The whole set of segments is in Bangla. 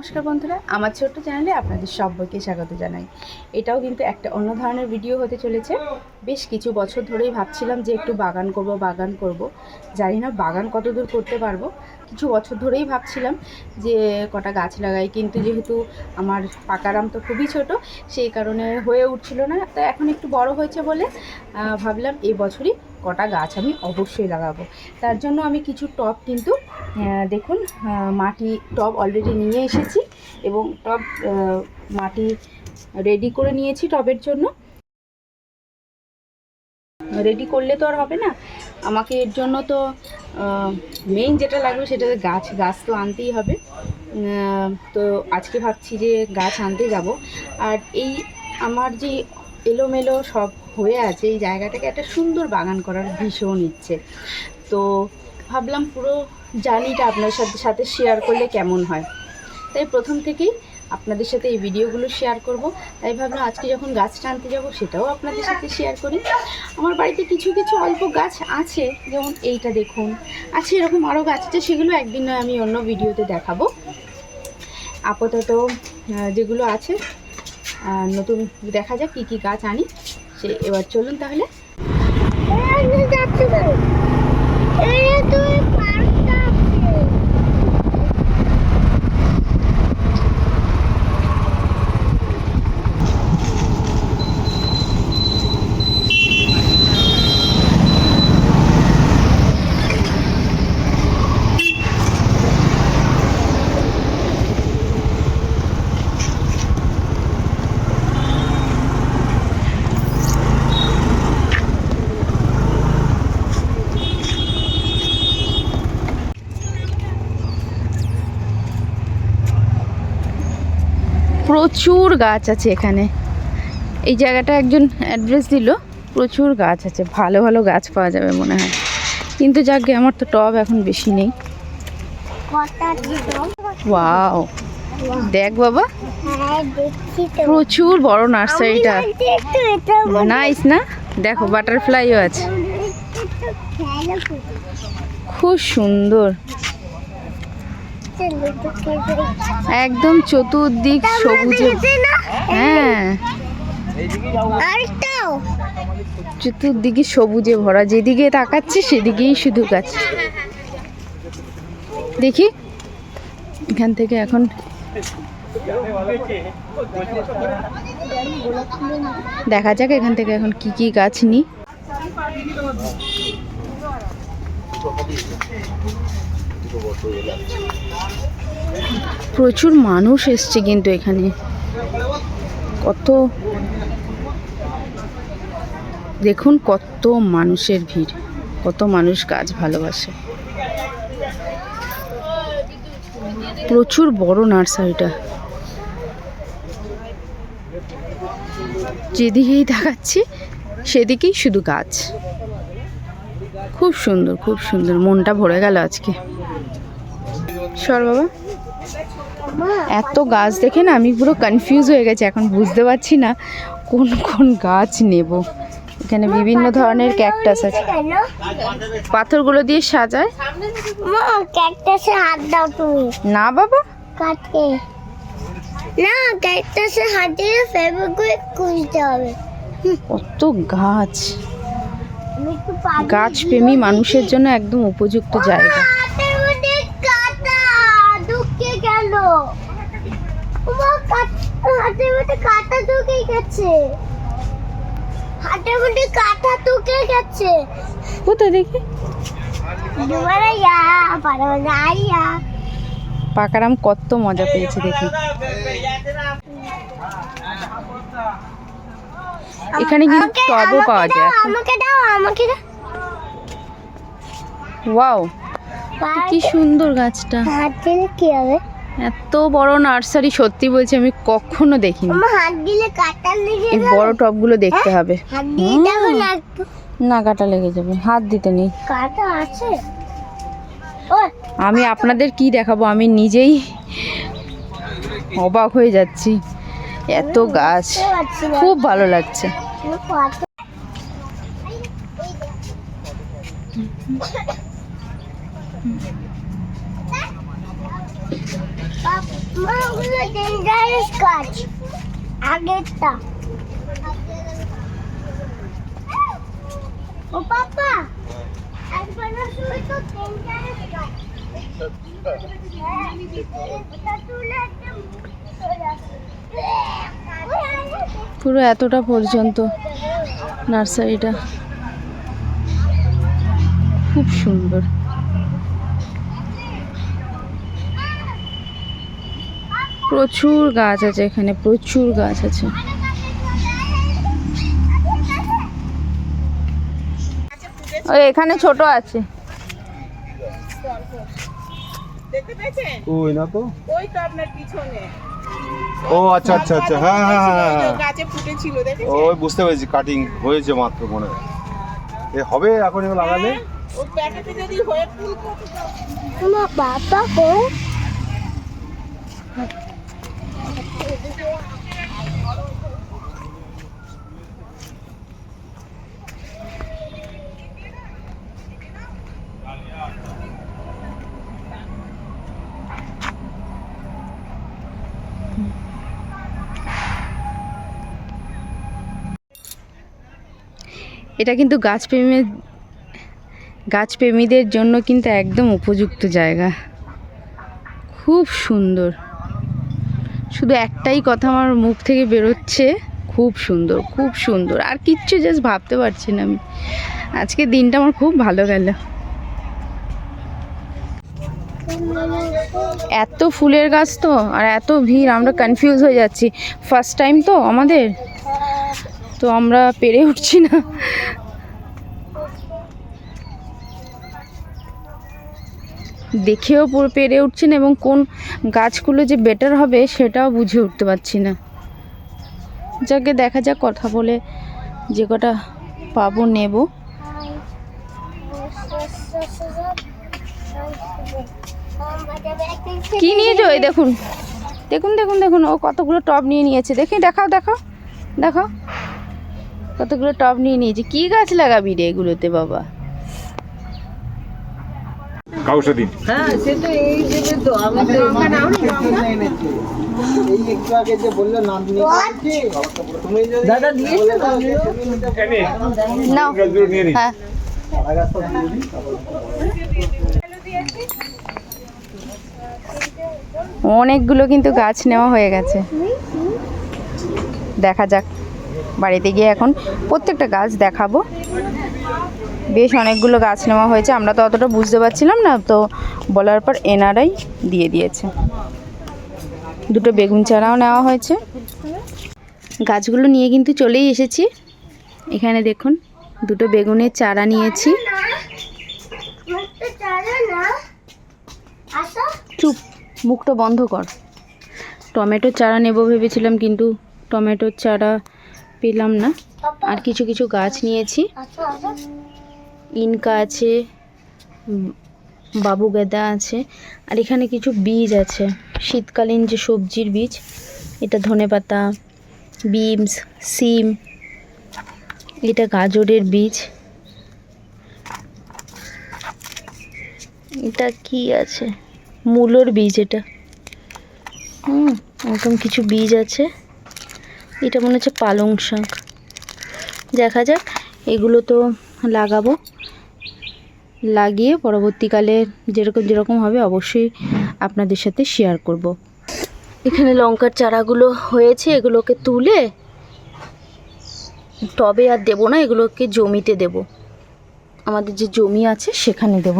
নমস্কার বন্ধুরা, আমার ছোট্ট চ্যানেলে আপনাদের সবাইকে স্বাগত জানাই। এটাও কিন্তু একটা অন্য ধরনের ভিডিও হতে চলেছে। বেশ কিছু বছর ধরেই ভাবছিলাম যে একটু বাগান করব বাগান করব। জানি না বাগান কতদূর করতে পারব। কিছু বছর ধরেই ভাবছিলাম যে কটা গাছ লাগাই, কিন্তু যেহেতু আমার পাকারাম তো খুবই ছোট, সেই কারণে হয়ে উঠছিল না। তো এখন একটু বড় হয়েছে বলে ভাবলাম এই বছরই কটা গাছ আমি অবশ্যই লাগাবো। তার জন্য আমি কিছু টব কিন্তু দেখুন মাটি টব অলরেডি নিয়ে এসেছি এবং টব মাটি রেডি করে নিয়েছি টবের জন্য। রেডি করলে তো আর হবে না। আমাকে এর জন্য তো মেইন যেটা লাগবে সেটা গাছ গাছ তো আনতেই হবে। তো আজকে ভাবছি যে গাছ আনতে যাব। আর এই আমার যে এলোমেলো সব হয়ে আছে, এই জায়গাটাকে একটা সুন্দর বাগান করার ভীষণ ইচ্ছে। তো ভাবলাম পুরো জার্নিটা আপনার সাথে সাথে শেয়ার করলে কেমন হয়? তাই প্রথম থেকেই আপনাদের সাথে এই ভিডিওগুলো শেয়ার করব। তাই ভাবলাম আজকে যখন গাছটা আনতে যাব, সেটাও আপনাদের সাথে শেয়ার করি। আমার বাড়িতে কিছু কিছু অল্প গাছ আছে, যেমন এইটা দেখুন। আছে এরকম আরও গাছ আছে, সেগুলো একদিন নয়, আমি অন্য ভিডিওতে দেখাবো। আপাতত যেগুলো আছে নতুন দেখা যাক কী কী গাছ আনি। সে এবার চলুন তাহলে। প্রচুর গাছ আছে এখানে। এই জায়গাটা একজন অ্যাড্রেস দিল, প্রচুর গাছ আছে, ভালো ভালো গাছ পাওয়া যাবে মনে হয়। কিন্তু যাকে আমার তো টব এখন বেশি নেই। ওয়াও দেখ বাবা, প্রচুর বড় নার্সারিটা নাইস না? দেখো বাটারফ্লাইও আছে। খুব সুন্দর। একদম চতুর্দিক সবুজে। হ্যাঁ। চতুর্দিকে সবুজে ভরা যেদিকে তাকাচ্ছে সেদিকেই শুধু গাছ। দেখি। এখান থেকে এখন দেখা যাক এখান থেকে এখন কি কি গাছ নিই। প্রচুর মানুষ এসছে কিন্তু এখানে। কত দেখুন কত মানুষের ভিড়, কত মানুষ গাছ ভালোবাসে। প্রচুর বড় নার্সারিটা। যেদিকেই দেখাচ্ছি, সেদিকেই শুধু গাছ। খুব সুন্দর খুব সুন্দর, মনটা ভরে গেল আজকে। সর বাবা। এত গাছ দেখে না আমি পুরো কনফিউজ হয়ে গেছি এখন বুঝতে পারছি না কোন কোন গাছ নেব। এখানে বিভিন্ন ধরনের ক্যাকটাস আছে। পাথরগুলো দিয়ে সাজায়। ক্যাকটাসে হাত দাও তুমি। না বাবা। কাটকে না ক্যাকটাসে হাত খুঁজতে হবে। কত গাছ। গাছ প্রেমী মানুষের জন্য একদম উপযুক্ত জায়গা হাতের মধ্যে কাটা ঢুকে গেল ওমা কাট- হাতের মধ্যে কাটা ঢুকে গেছে। হাতের মধ্যে কাটা ঢুকে গেছে। কোথায় দেখি? পাকারাম কত মজা পেয়েছে দেখি। এখানে কিন্তু টবও পাওয়া যায় আমাকে দাও আমাকে দাও। ওয়াও কি সুন্দর গাছটা। হাত দিলে কি হবে? এত বড় নার্সারি সত্যি বলছি আমি কখনো দেখিনি। এই বড় টবগুলো দেখতে হবে। না না কাটা লেগে যাবে। হাত দিতে নেই। কাটা আছে। আমি আপনাদের কি দেখাবো? আমি নিজেই অবাক হয়ে যাচ্ছি। এত গাছ। খুব ভালো লাগছে। ডেঞ্জারাস গাছ আগেরটা ও পাপা। পুরো এতটা পর্যন্ত নার্সারিটা খুব সুন্দর প্রচুর গাছ আছে এখানে প্রচুর গাছ আছে। ওই এখানে ছোট আছে। ওই না তো। ওই তো আপনার পিছনে। ও আচ্ছা আচ্ছা আচ্ছা হ্যাঁ হ্যাঁ হ্যাঁ হ্যাঁ গাছে ফুটেছিল দেখেছেন? ওই বুঝতে পেরেছি কাটিং হয়েছে মাত্র মনে হয়। এ হবে এখন এগুলো লাগালে? ও প্যাকেটে যদি হয়ে ফুল কত বাবা গো এটা কিন্তু গাছপ্রেমীর গাছপ্রেমীদের জন্য কিন্তু একদম উপযুক্ত জায়গা। খুব সুন্দর। শুধু একটাই কথা আমার মুখ থেকে বেরোচ্ছে, খুব সুন্দর খুব সুন্দর। আর কিচ্ছু জাস্ট ভাবতে পারছি না আমি। আজকে দিনটা আমার খুব ভালো গেল। এত ফুলের গাছ তো, আর এত ভিড়, আমরা কনফিউজ হয়ে যাচ্ছি। ফার্স্ট টাইম তো আমাদের? তো আমরা পেরে উঠছি না। দেখেও পুরো উঠছি না এবং কোন গাছগুলো যে বেটার হবে সেটাও বুঝে উঠতে পারছি না। যাকে দেখা যাক কথা বলে যে কটা পাবো, নেব। কি নিয়েছো ওই দেখুন? দেখুন দেখুন দেখুন, ও কতগুলো টব নিয়ে নিয়েছে। দেখি, দেখাও দেখাও দেখাও। কতগুলো টব নিয়ে নিয়েছে। কি গাছ লাগাবি রে এগুলোতে, বাবা? কাউসা দিন নাও। হ্যাঁ। অনেকগুলো কিন্তু গাছ নেওয়া হয়ে গেছে। দেখা যাক বাড়িতে গিয়ে এখন প্রত্যেকটা গাছ দেখাবো। বেশ অনেকগুলো গাছ নেওয়া হয়েছে, আমরা তো অতটা বুঝতে পারছিলাম না, তো বলার পর এনারাই দিয়ে দিয়েছে। দুটো বেগুন চারাও নেওয়া হয়েছে। গাছগুলো নিয়ে কিন্তু চলেই এসেছি। এখানে দেখুন, দুটো বেগুনের চারা নিয়েছি। চুপ, মুখটা বন্ধ কর। টমেটোর চারা নেব ভেবেছিলাম, কিন্তু টমেটোর চারা পেলাম না। আর কিছু কিছু গাছ নিয়েছি। ইনকা আছে বাবু গেদা আছে, আর এখানে কিছু বীজ আছে। শীতকালীন যে সবজির বীজ, এটা ধনেপাতা, বিমস, সিম, এটা গাজরের বীজ। এটা কি আছে? মূলোর বীজ এটা। হুম, এরকম কিছু বীজ আছে। এটা মনে হচ্ছে পালং শাক। দেখা যাক, এগুলো তো লাগাবো। লাগিয়ে পরবর্তীকালে যেরকম যেরকম হবে অবশ্যই আপনাদের সাথে শেয়ার করব। এখানে লঙ্কার চারাগুলো হয়েছে, এগুলোকে তুলে টবে আর দেবো না, এগুলোকে জমিতে দেব। আমাদের যে জমি আছে সেখানে দেব।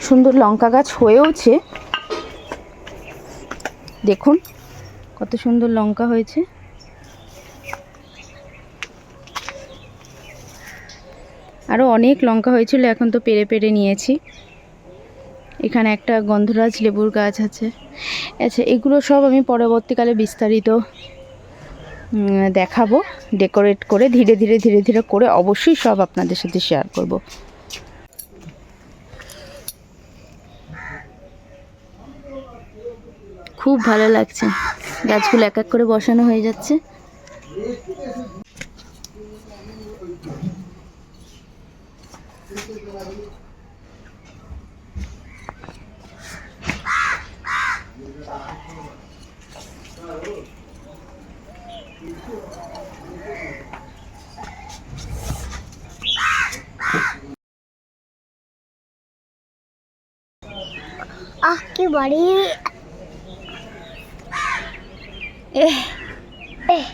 সুন্দর লঙ্কা গাছ হয়েওছে। দেখুন কত সুন্দর লঙ্কা হয়েছে। আরও অনেক লঙ্কা হয়েছিল, এখন তো পেরে পেরে নিয়েছি। এখানে একটা গন্ধরাজ লেবুর গাছ আছে। আচ্ছা এগুলো সব আমি পরবর্তীকালে বিস্তারিত দেখাবো, ডেকোরেট করে, ধীরে ধীরে ধীরে ধীরে করে অবশ্যই সব আপনাদের সাথে শেয়ার করব। খুব ভালো লাগছে। গাছগুলো এক এক করে বসানো হয়ে যাচ্ছে। আহ কি বাড়ি? এহ এহ,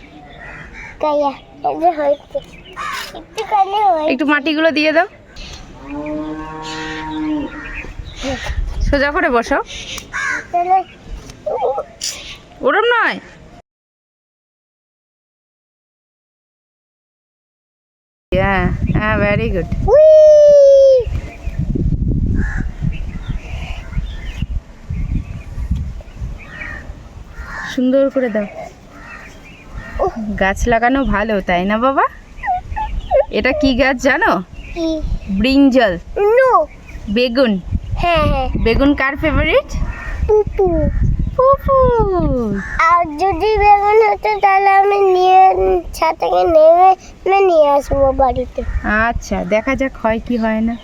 কায়া এই যে হয়েছে। একটুখানি হয়েছে। একটু মাটিগুলো দিয়ে দাও। সোজা করে বসো। ওরম নয়। হ্যাঁ হ্যাঁ ভেরি গুড সুন্দর করে দাও। গাছ লাগানো ভালো, তাই না বাবা? এটা কি গাছ জানো? ব্রিঞ্জল। নো। বেগুন। হ্যাঁ হ্যাঁ। বেগুন কার ফেভারিট পুপু পুপু আর যদি বেগুন হতো তাহলে আমি নিয়ে ছাদ থেকে নেমে নেমে নিয়ে আসব বাড়িতে। আচ্ছা দেখা যাক হয় কি হয় না।